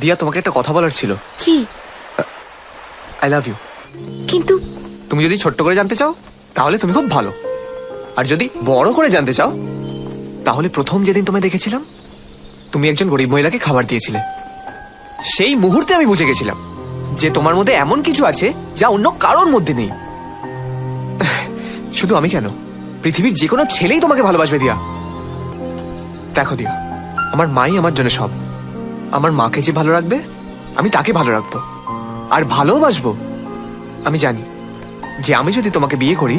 দিয়া তোমাকে একটা কথা বলার ছিল। কি? আই লাভ ইউ কিন্তু তুমি যদি ছোট্ট করে জানতে চাও তাহলে তুমি খুব ভালো। আর যদি বড় করে জানতে চাও তাহলে প্রথম যেদিন তোমায় দেখেছিলাম তুমি একজন গরিব মহিলাকে খাবার দিয়েছিলে। সেই মুহূর্তে আমি বুঝে গেছিলাম যে তোমার মধ্যে এমন কিছু আছে যা অন্য কারোর মধ্যে নেই। শুধু আমি কেন? পৃথিবীর যে কোনো ছেলেই তোমাকে ভালোবাসবে দিয়া। দেখো দিয়া আমার মাই আমার জন্য সব। আমার মাকে যে ভালো রাখবে আমি তাকে ভালো রাখব। আর ভালোবাসবো আমি জানি যে আমি যদি তোমাকে বিয়ে করি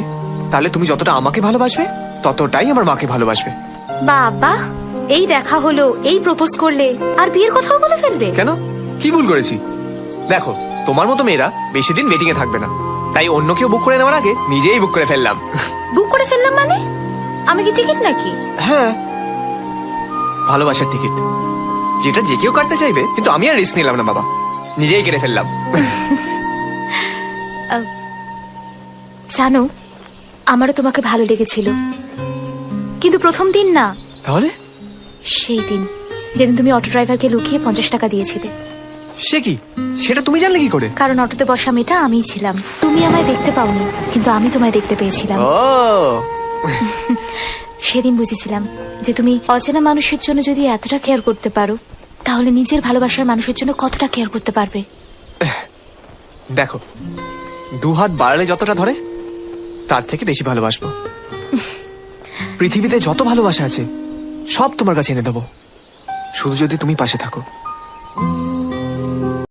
তাহলে তুমি যতটা আমাকে ভালোবাসবে ততটাই আমার মাকে ভালোবাসবে। বাবা এই দেখা হলো এই প্রপোজ করলে আর বিয়ের কথাও বলে ফেলবে। কেন? কি ভুল করেছি? দেখো তোমার মতো মেয়েরা বেশি দিন ওয়েটিং এ থাকবে না। তাই অন্য কেউ বুক করে নেওয়ার আগে নিজেই বুক করে ফেললাম। বুক করে ফেললাম মানে? আমি কি টিকিট নাকি? হ্যাঁ। ভালোবাসার টিকিট যেটা যে কেউ কাটতে চাইবে কিন্তু আমি আর রিস্ক নিলাম না বাবা। নিজেই কেটে ফেললাম। জানো আমারও তোমাকে ভালো লেগেছিল। কিন্তু প্রথম দিন না। তাহলে? সেই দিন যেদিন তুমি অটো ড্রাইভারকে লুকিয়ে পঞ্চাশ টাকা দিয়েছিলে। সে কি? সেটা তুমি জানলে কি করে? কারণ অটোতে বসা মেয়েটা আমিই ছিলাম। তুমি আমায় দেখতে পাওনি কিন্তু আমি তোমায় দেখতে পেয়েছিলাম। সেদিন বুঝেছিলাম যে তুমি অচেনা মানুষের জন্য যদি এতটা কেয়ার করতে পারো তাহলে নিজের ভালোবাসার মানুষের জন্য কতটা কেয়ার করতে পারবে? দেখো, দু হাত বাড়ালে যতটা ধরে, তার থেকে বেশি ভালোবাসবো। পৃথিবীতে যত ভালোবাসা আছে, সব তোমার কাছে এনে দেবো। শুধু যদি তুমি পাশে থাকো।